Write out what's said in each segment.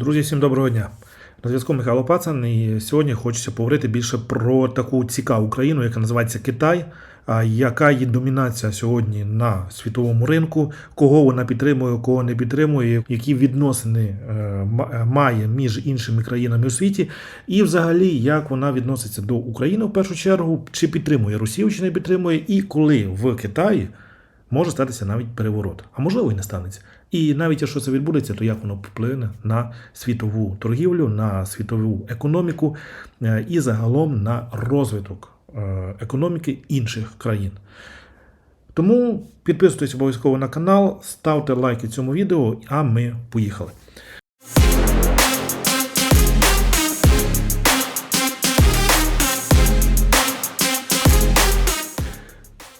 Друзі, всім доброго дня. На зв'язку Михайло Пацан, і сьогодні хочеться поговорити більше про таку цікаву країну, яка називається Китай. Яка є домінація сьогодні на світовому ринку, кого вона підтримує, кого не підтримує, які відносини е, е, має між іншими країнами у світі, і взагалі як вона відноситься до України в першу чергу, чи підтримує Росію, чи не підтримує, і коли в Китаї може статися навіть переворот, а можливо і не станеться. І навіть якщо це відбудеться, то як воно вплине на світову торгівлю, на світову економіку е, і загалом на розвиток е, економіки інших країн. Тому підписуйтесь обов'язково на канал, ставте лайки цьому відео, а ми поїхали.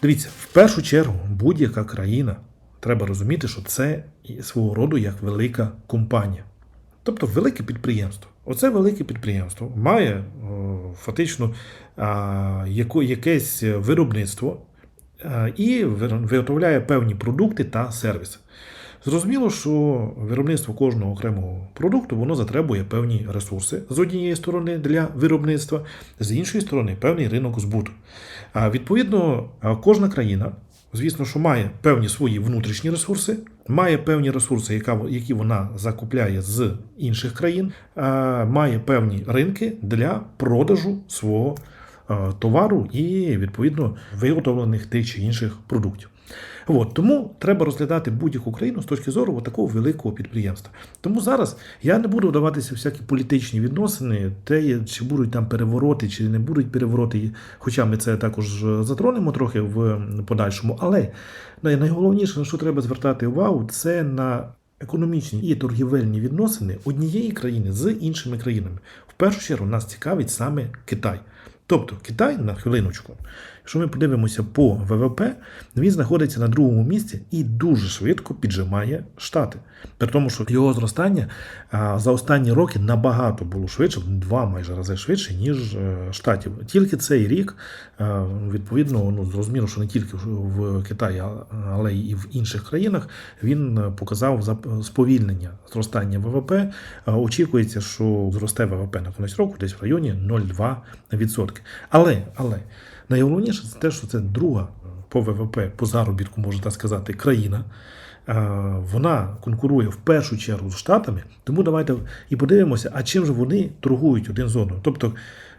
Дивіться, в першу чергу будь-яка країна треба розуміти, що це свого роду як велика компанія. Тобто велике підприємство. Оце велике підприємство має о, фактично а, яко, якесь виробництво а, і виготовляє певні продукти та сервіси. Зрозуміло, що виробництво кожного окремого продукту воно затребує певні ресурси з однієї сторони для виробництва, з іншої сторони певний ринок збуту. А відповідно, кожна країна, звісно, що має певні свої внутрішні ресурси, має певні ресурси, які вона закупляє з інших країн, має певні ринки для продажу свого товару і відповідно виготовлених тих чи інших продуктів. От, тому треба розглядати будь-яку країну з точки зору такого великого підприємства. Тому зараз я не буду вдаватися всякі політичні відносини, те, чи будуть там перевороти, чи не будуть перевороти, хоча ми це також е, затронемо трохи в подальшому. Але найголовніше, на що треба звертати увагу, це на економічні і торгівельні відносини однієї країни з іншими країнами. В першу чергу нас цікавить саме Китай. Тобто Китай на хвилиночку, якщо ми подивимося по ВВП, він знаходиться на другому місці і дуже швидко піджимає Штати. При тому, що його зростання за останні роки набагато було швидше, два майже рази швидше, ніж е, Штатів. Тільки цей рік, відповідно, ну зрозуміло, що не тільки в Китаї, але й в інших країнах він е, показав сповільнення зростання ВВП. Е, Очікується, що зросте ВВП на кінець року десь в районі 0,2%. Але, але найголовніше це те, що це друга по ВВП, по заробітку, можна так сказати, країна. Вона конкурує в першу чергу з Штатами, тому давайте і подивимося, а чим же вони торгують один з одним. Тобто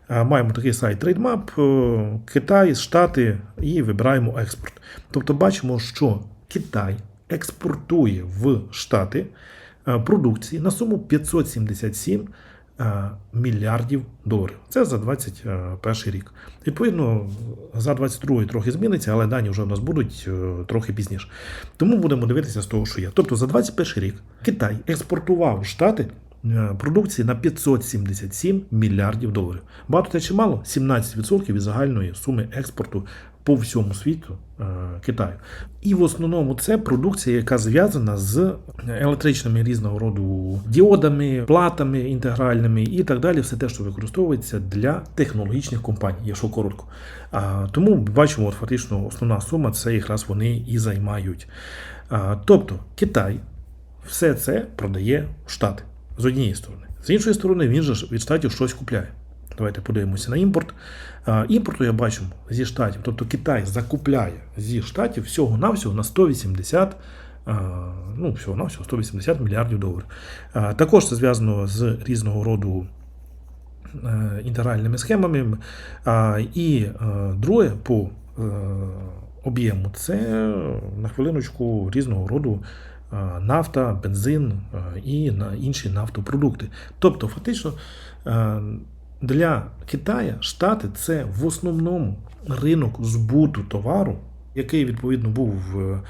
маємо такий сайт TradeMap, е, Китай, Штати і вибираємо експорт. Тобто бачимо, що Китай експортує в Штати е, продукції на суму 577 е, мільярдів доларів. Це за 21 рік. Відповідно, за 22 трохи зміниться, але дані вже в нас будуть е, трохи пізніше. Тому будемо дивитися з того, що є. Тобто за 21 рік Китай експортував в Штати е, продукції на 577 мільярдів доларів. Багато те чи мало? 17% від загальної суми експорту по всьому світу е, Китаю. І в основному це продукція, яка зв'язана з електричними різного роду діодами, платами інтегральними і так далі. Все те, що використовується для технологічних компаній, якщо коротко. Тому бачимо, от фактично основна сума це якраз вони і займають. Тобто Китай все це продає в Штати з однієї сторони. З іншої сторони, він же від штатів щось купляє. Давайте подивимося на імпорт. А, Імпорту я бачу зі штатів. Тобто Китай закупляє зі штатів всього-навсього на 180, ну, всього-навсього 180 мільярдів доларів. Також це зв'язано з різного роду е, інтегральними схемами. І е, друге по е, об'єму це на хвилиночку різного роду е, нафта, бензин е, і інші нафтопродукти. Тобто, фактично, е, для Китая Штати це в основному ринок збуту товару, який відповідно був е,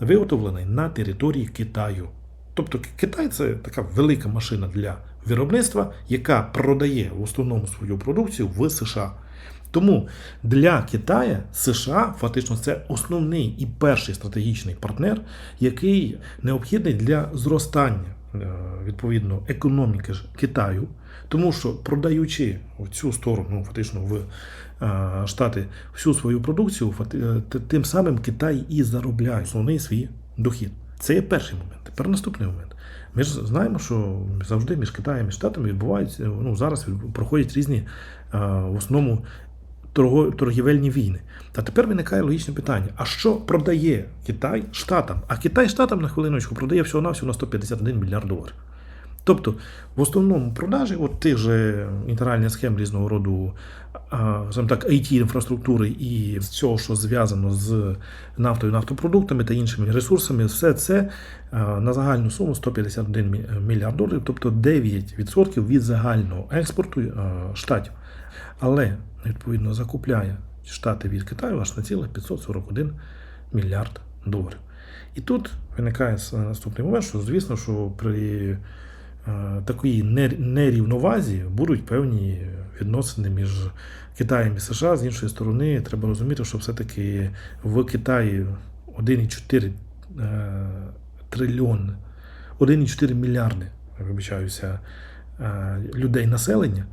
виготовлений на території Китаю. Тобто Китай це така велика машина для виробництва, яка продає в основному свою продукцію в США. Тому для Китая США фактично це основний і перший стратегічний партнер, який необхідний для зростання відповідно економіки ж Китаю, тому що продаючи в цю сторону, фактично в е, Штати всю свою продукцію, е, тим самим Китай і заробляє основний свій дохід. Це є перший момент. Тепер наступний момент. Ми ж знаємо, що завжди між Китаєм і Штатами відбуваються, ну зараз проходять різні е, в основному торгівельні війни. Та тепер виникає логічне питання: а що продає Китай Штатам? А Китай Штатам на хвилиночку продає всього навсього на 151 мільярд доларів. Тобто, в основному продажі от тих же інтегральних схем різного роду, так, IT-інфраструктури і з цього, що зв'язано з нафтою, нафтопродуктами та іншими ресурсами, все це на загальну суму 151 мільярд доларів, тобто 9% від загального експорту штатів. Але відповідно закупляє штати від Китаю аж на цілих 541 мільярд доларів. І тут виникає наступний момент, що звісно, що при е, такій нерівновазі будуть певні відносини між Китаєм і США. З іншої сторони, треба розуміти, що все-таки в Китаї 1,4 е, трильйон, 1,4 мільярди, вибачаюся, е, людей населення.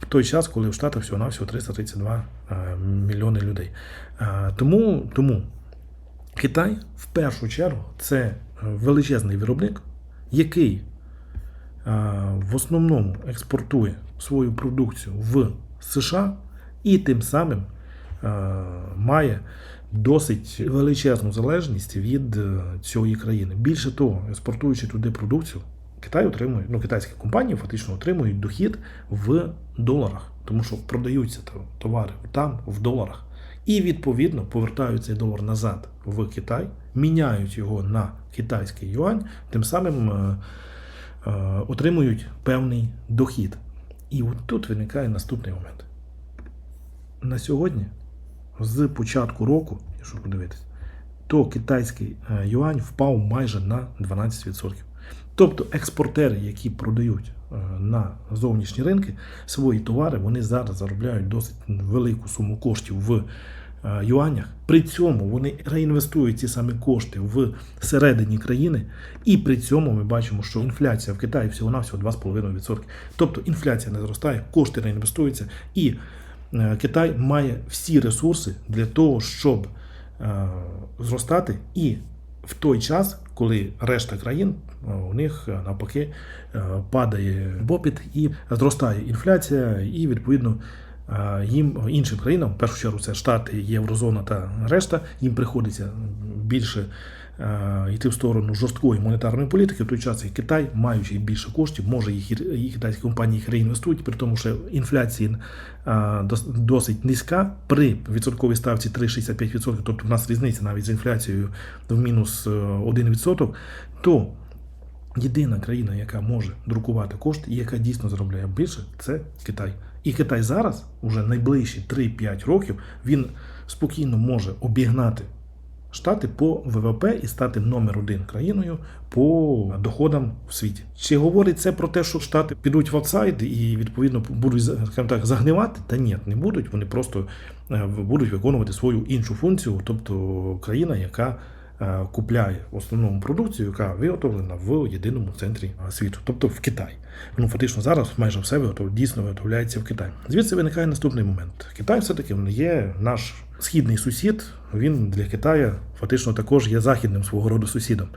В той час, коли в Штатах всього-навсього 332 е, мільйони людей. Тому, тому Китай в першу чергу це величезний виробник, який в основному експортує свою продукцію в США і тим самим має досить величезну залежність від е, цієї країни. Більше того, експортуючи туди продукцію, Китай отримує, ну китайські компанії фактично отримують дохід в доларах, тому що продаються товари там в доларах. І відповідно повертають цей долар назад в Китай, міняють його на китайський юань, тим самим е, отримують певний дохід. І от тут виникає наступний момент. На сьогодні, з початку року, якщо подивитись, то китайський е, юань впав майже на 12%. Тобто експортери, які продають е, на зовнішні ринки свої товари, вони зараз заробляють досить велику суму коштів в е, юанях. При цьому вони реінвестують ці самі кошти в середині країни, і при цьому ми бачимо, що інфляція в Китаї всього-навсього 2,5%. Тобто інфляція не зростає, кошти реінвестуються, і е, Китай має всі ресурси для того, щоб е, зростати, і в той час, коли решта країн е, у них е, навпаки е, падає попит і зростає інфляція, і відповідно е, їм іншим країнам, в першу чергу, це Штати, Єврозона та решта, їм приходиться більше е, йти в сторону жорсткої монетарної політики, в той час як Китай, маючи більше коштів, може їх і китайські компанії їх реінвестують, при тому, що інфляція е, досить низька при відсотковій ставці 3,65%, тобто в нас різниця навіть з інфляцією в мінус е, 1%, то єдина країна, яка може друкувати кошти і яка дійсно заробляє більше, це Китай. І Китай зараз, уже найближчі 3-5 років, він спокійно може обігнати Штати по ВВП і стати номер один країною по доходам в світі. Чи говорить це про те, що Штати підуть в аутсайд і відповідно будуть скажімо так загнивати? Та ні, не будуть. Вони просто е, будуть виконувати свою іншу функцію, тобто країна, яка купляє в основному продукцію, яка виготовлена в єдиному центрі е, світу, тобто в Китаї. Ну фактично зараз майже все виготов- дійсно виготовляється в Китаї. Звідси виникає наступний момент. Китай все-таки є наш східний сусід. Він для Китаю фактично також є західним свого роду сусідом,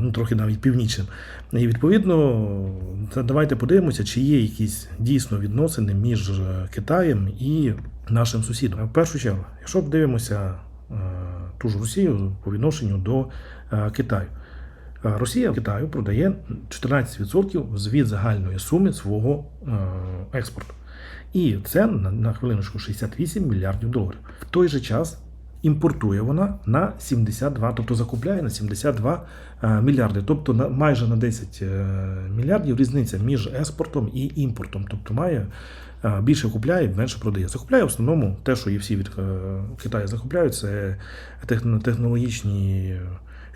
ну трохи навіть північним. І відповідно, давайте подивимося, чи є якісь дійсно відносини між е, Китаєм і нашим сусідом. В першу чергу, якщо дивимося е, ту ж Росію по відношенню до е, Китаю. Е, Росія Китаю продає 14% від загальної суми свого е, експорту. І це на, хвилиночку 68 мільярдів доларів. В той же час імпортує вона на 72, тобто закупляє на 72 е, мільярди, тобто на майже на 10 е, мільярдів різниця між експортом і імпортом. Тобто має більше купляє, менше продає. Закупляє в основному те, що і всі від е, Китаю закупляють, це технологічні е,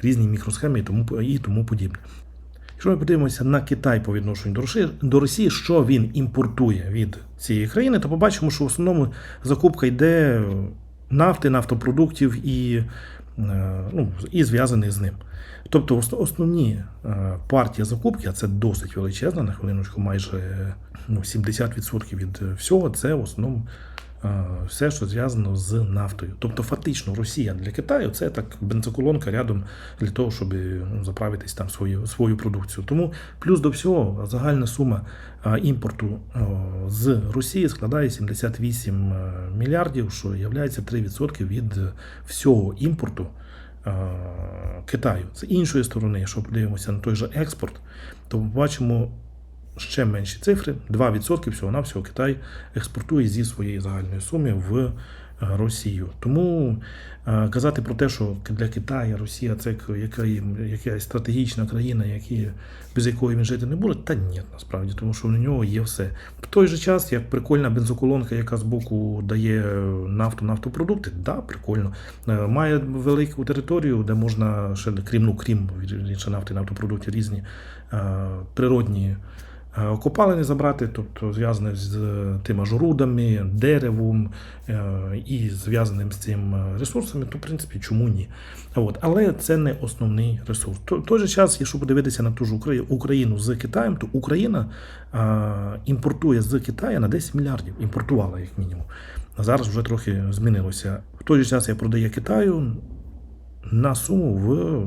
різні мікросхеми і тому, і тому подібне. Якщо ми подивимося на Китай по відношенню до Росії, що він імпортує від цієї країни, то побачимо, що в основному закупка йде нафти, нафтопродуктів і, е, ну, і зв'язаний з ним. Тобто ос- основні е, партії закупки, а це досить величезна, на хвилиночку майже е, ну, 70% від всього, це в основному е, все, що зв'язано з нафтою. Тобто, фактично, Росія для Китаю це так бензоколонка рядом для того, щоб ну, заправитись там свою, свою продукцію. Тому плюс до всього загальна сума е, імпорту е, з Росії складає 78 е, мільярдів, що є 3% від всього імпорту. е, Китаю з іншої сторони, якщо подивимося на той же експорт, то бачимо ще менші цифри. 2% всього навсього Китай експортує зі своєї загальної суми в е, Росію. Тому е, казати про те, що для Китаю Росія це якась стратегічна країна, які, без якої він жити не буде, та ні, насправді, тому що в нього є все. В той же час, як прикольна бензоколонка, яка збоку дає нафту, нафтопродукти, да, прикольно. Е, Має велику територію, де можна ще крім, ну, крім нафти, нафтопродуктів, різні природні копалини забрати, тобто зв'язане з тими жорудами, деревом е, і зв'язаним з цим е, ресурсами, то в принципі чому ні? От. Але це не основний ресурс. В той же час, якщо подивитися на ту ж Україну з Китаєм, то Україна е, імпортує з Китаю на 10 мільярдів, імпортувала як мінімум. А зараз вже трохи змінилося. В той же час я продає Китаю на суму в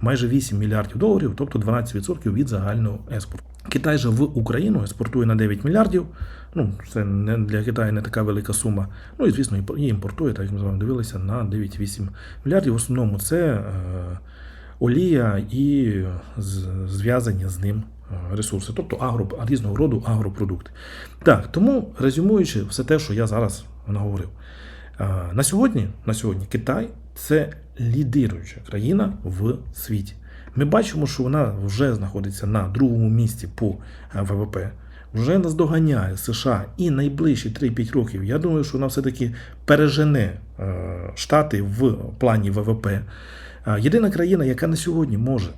майже 8 мільярдів доларів, тобто 12% від загального експорту. Китай же в Україну експортує на 9 мільярдів. Ну, це не для Китаю не така велика сума. Ну і звісно, і імпортує, так як ми з вами дивилися, на 9-8 мільярдів. В основному це е, олія і зв'язані з ним е, ресурси, тобто агро, різного роду агропродукти. Так, тому резюмуючи все те, що я зараз наговорив. Е, На сьогодні, на сьогодні Китай це лідируюча країна в світі. Ми бачимо, що вона вже знаходиться на другому місці по е, ВВП, вже наздоганяє США і найближчі 3-5 років. Я думаю, що вона все-таки пережене е, Штати в плані ВВП. Єдина країна, яка на сьогодні може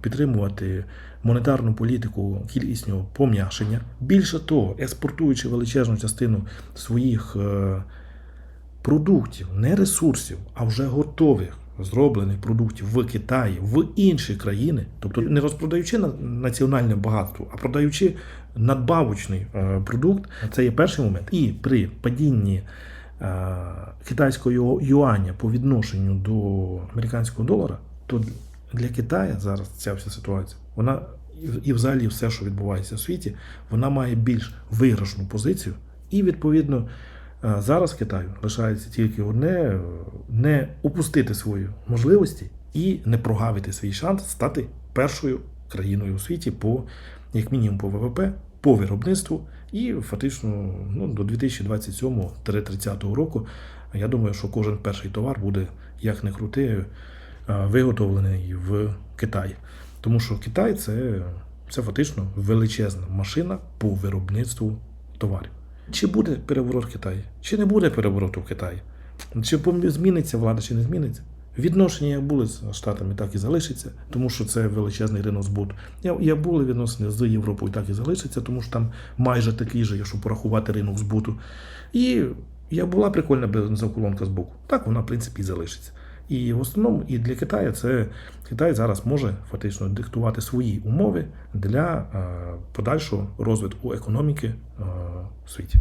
підтримувати монетарну політику кількісного пом'якшення, більше того, експортуючи величезну частину своїх продуктів, не ресурсів, а вже готових зроблених продуктів в Китаї, в інші країни, тобто не розпродаючи національне багатство, а продаючи надбавочний е, продукт, це є перший момент. І при падінні е, китайського юаня по відношенню до американського долара, то для Китаю зараз ця вся ситуація, вона і- взагалі все, що відбувається в світі, вона має більш виграшну позицію, і відповідно. Е, Зараз Китаю лишається тільки одне е, не упустити свої можливості і не прогавити свій шанс стати першою країною у світі по як мінімум по ВВП, по виробництву, і фактично ну, до 2027-30 року. Я думаю, що кожен перший товар буде як не крути, е, виготовлений в Китаї. Тому що Китай це, це фактично величезна машина по виробництву товарів. Чи буде переворот в Китаї? Чи не буде перевороту в Китаї? Чи зміниться влада, чи не зміниться? Відношення як були з Штатами, так і залишиться, тому що це величезний ринок збуту. Я, я були відносини з Європою, так і залишиться, тому що там майже такий же, якщо порахувати ринок збуту. І я була прикольна бензоколонка з боку. Так вона, в принципі, і залишиться. І в основному і для Китаю це Китай зараз може фактично диктувати свої умови для е, подальшого розвитку економіки е, в світі.